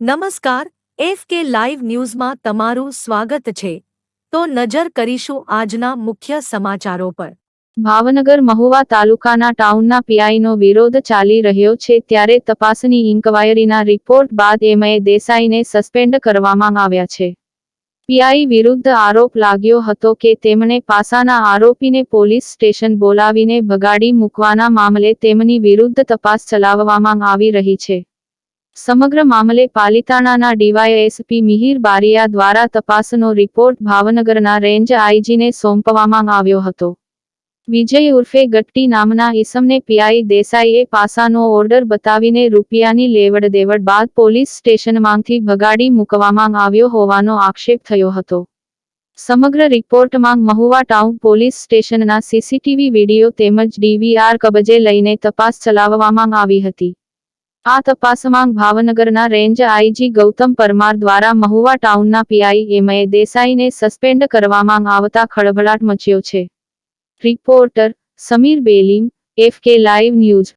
નમસ્કાર, F K live ન્યૂઝમાં તમારું સ્વાગત છે. તો નજર કરીશું આજના મુખ્ય સમાચારો પર. ભાવનગર મહુવા તાલુકાના ટાઉનના પીઆઈનો વિરોધ ચાલી રહ્યો છે ત્યારે તપાસની ઇન્કવાયરીના રિપોર્ટ બાદ એમએ દેસાઈને સસ્પેન્ડ કરવામાં આવ્યા છે. પીઆઈ વિરુદ્ધ આરોપ લાગ્યો હતો કે તેમણે પાસાના આરોપીને પોલીસ સ્ટેશન બોલાવીને ભગાડી મૂકવાના મામલે તેમની વિરુદ્ધ તપાસ ચલાવવામાં આવી રહી છે. સમગ્ર મામલે પાલિતાણાના ડીવાયએસપી મિહિર બારિયા દ્વારા તપાસનો રિપોર્ટ ભાવનગરના રેન્જ આઈજીને સોંપવામાં આવ્યો હતો. વિજય ઉર્ફે ગટ્ટી નામના ઈસમને પીઆઈ દેસાઈએ પાસાનો ઓર્ડર બતાવીને રૂપિયાની લેવડ દેવડ બાદ પોલીસ સ્ટેશનમાંથી ભગાડી મૂકવામાં આવ્યો હોવાનો આક્ષેપ થયો હતો. સમગ્ર રિપોર્ટમાં મહુવા ટાઉન પોલીસ સ્ટેશનના સીસીટીવી વીડિયો તેમજ ડીવીઆર કબજે લઈને તપાસ ચલાવવામાં આવી હતી. આ તપાસમાં ભાવનગરના રેન્જ આઈજી ગૌતમ પરમાર દ્વારા મહુવા ટાઉનના પીઆઈ એમએ દેસાઈને સસ્પેન્ડ કરવામાં આવતા ખળભળાટ મચ્યો છે. Reporter Sameer Belim, F K live news.